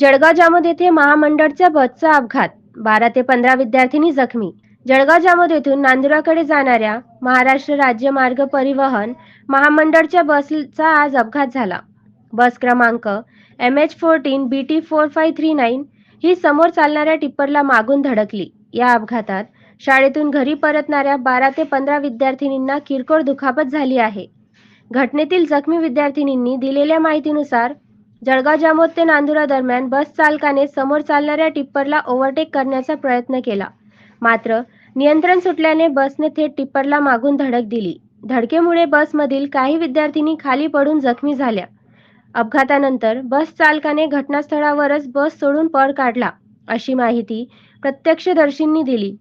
जळगाव जामोद येथे महामंडळच्या बसचा अपघात. बारा ते पंधरा विद्यार्थिनी जखमी. जळगाव जामोद येथून नांदुराकडे जाणाऱ्या महाराष्ट्र राज्य मार्ग परिवहन महामंडळच्या बसचा आज अपघात झाला. बस क्रमांक M H fourteen B T four five three nine ही समोर चालणाऱ्या टिप्परला मागून धडकली. या अपघातात शाळेतून घरी परतणाऱ्या बारा ते पंधरा विद्यार्थिनींना किरकोळ दुखापत झाली आहे. घटनेतील जखमी विद्यार्थिनींनी दिलेल्या माहितीनुसार जळगाव जामोद ते नांदुरा दरम्यान बस चालकाने समोर चालणाऱ्या टिप्परला ओव्हरटेक करण्याचा प्रयत्न केला. मात्र नियंत्रण सुटल्याने बसने थेट टिप्परला मागून धडक दिली. धडकेमुळे बसमधील काही विद्यार्थिनी खाली पडून जखमी झाल्या. अपघातानंतर बस चालकाने घटनास्थळावरच बस सोडून पळ काढला अशी माहिती प्रत्यक्षदर्शींनी दिली.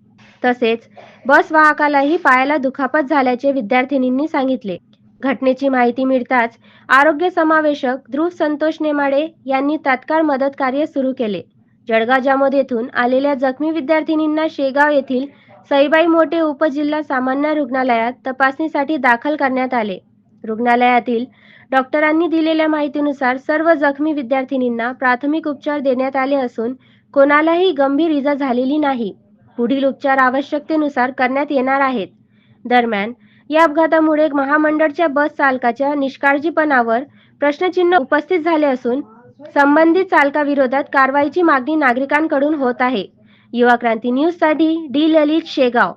तसेच बस वाहकालाही पायाला दुखापत झाल्याचे विद्यार्थिनींनी सांगितले. घटनेची माहिती मिळताच आरोग्य समावेशक ध्रुव संतोष नेमाडे यांनी तात्काळ मदत कार्य सुरू केले. जळगाव जामोद येथून आलेल्या जखमी विद्यार्थिनींना शेगाव येथील सईबाई मोठे उपजिल्हा सामान्य रुग्णालयात तपासणीसाठी दाखल करण्यात आले. रुग्णालयातील डॉक्टरांनी दिलेल्या माहितीनुसार सर्व जखमी विद्यार्थिनींना प्राथमिक उपचार देण्यात आले असून कोणालाही गंभीर इजा झालेली नाही. पुढील उपचार आवश्यकतेनुसार करण्यात येणार आहेत. दरम्यान या अपघातामुळे महामंडळच्या बस चालकाच्या निष्काळजीपणावर प्रश्नचिन्ह उपस्थित झाले असून संबंधित चालकाविरोधात कारवाईची मागणी नागरिकांकडून होत आहे. युवा क्रांती न्यूजसाठी डी ललित शेगाव.